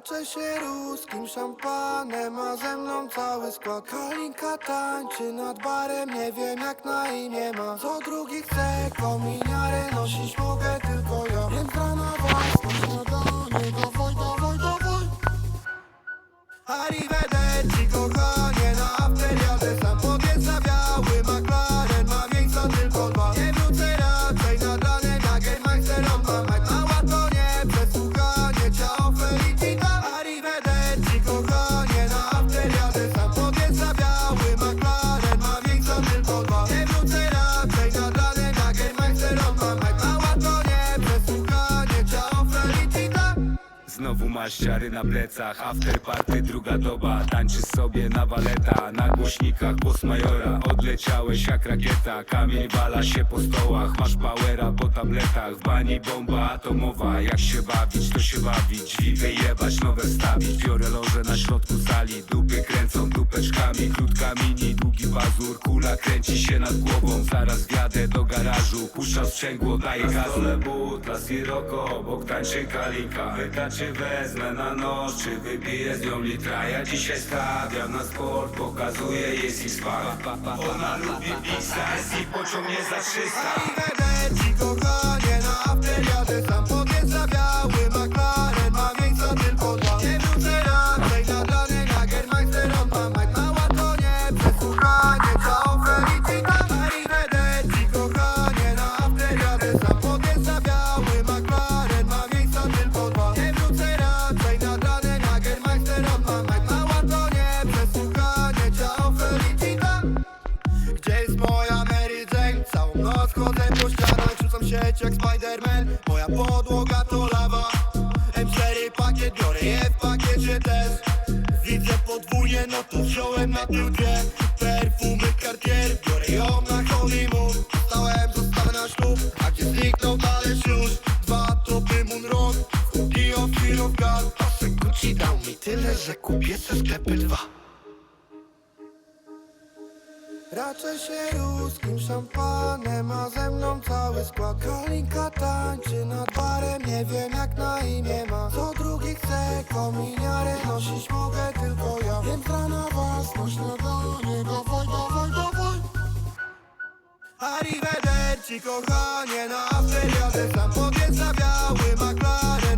Raczę się ruskim szampanem, a ze mną cały skład. Kalinka tańczy nad barem, nie wiem jak na imię ma. Co drugi chce kominiarę nosić mogę tylko ja. Więc rana własność śniadanie, dawaj, dawaj, dawaj. Arrivederci kochanie, Znowu masz ciary na plecach. After party, druga doba. Tańczysz sobie na waleta. Na głośnikach głos majora. Odleciałeś jak rakieta. Kamień wala się po stołach. Masz powera po tabletach. W bani bomba atomowa. Jak się bawić, to się bawić. Drzwi wyjebać, nowe wstawić. Biorę loże na środku sali. Dupy kręcą dupeczkami. Krótka mini, długi pazur. Kula kręci się nad głową. Zaraz wjadę do garażu. Puszczam sprzęgło, daję gazu. Na stole butla, siroko tańczy kalinka Pyta czy wezmę na noc Czy wypiję z nią litra. Ja dzisiaj stawiam na sport Pokazuję jej six pack Ona lubi biznes I pociągnie za 300 Arrivederci kochanie, na after jadę sam Podjedź za moja Mary Jane? Całą noc chodzę po ścianach, rzucam sieć jak Spiderman. Moja podłoga to lawa. M4 pakiet, biorę je w pakiecie też. Widzę podwójnie, no to wziąłem na dwie Perfumy Cartier, biorę ją na honeymoon. Zostałem, zostanę na ślub, a gdzie zniknął talerz już? Dwa topy Moonrock, chłodni of Fear of God Pasek Gucci dał mi tyle, że kupię se sklepy dwa Raczę się ruskim szampanem, a ze mną cały skład. Kalinka tańczy nad barem, nie wiem jak na imię ma. Co drugi chce kominiarę nosić mogę tylko ja. Więc rana własność śniadanie, dawaj, dawaj, dawaj Arrivederci kochanie, na after jadę sam. Podjedź za biały McLaren,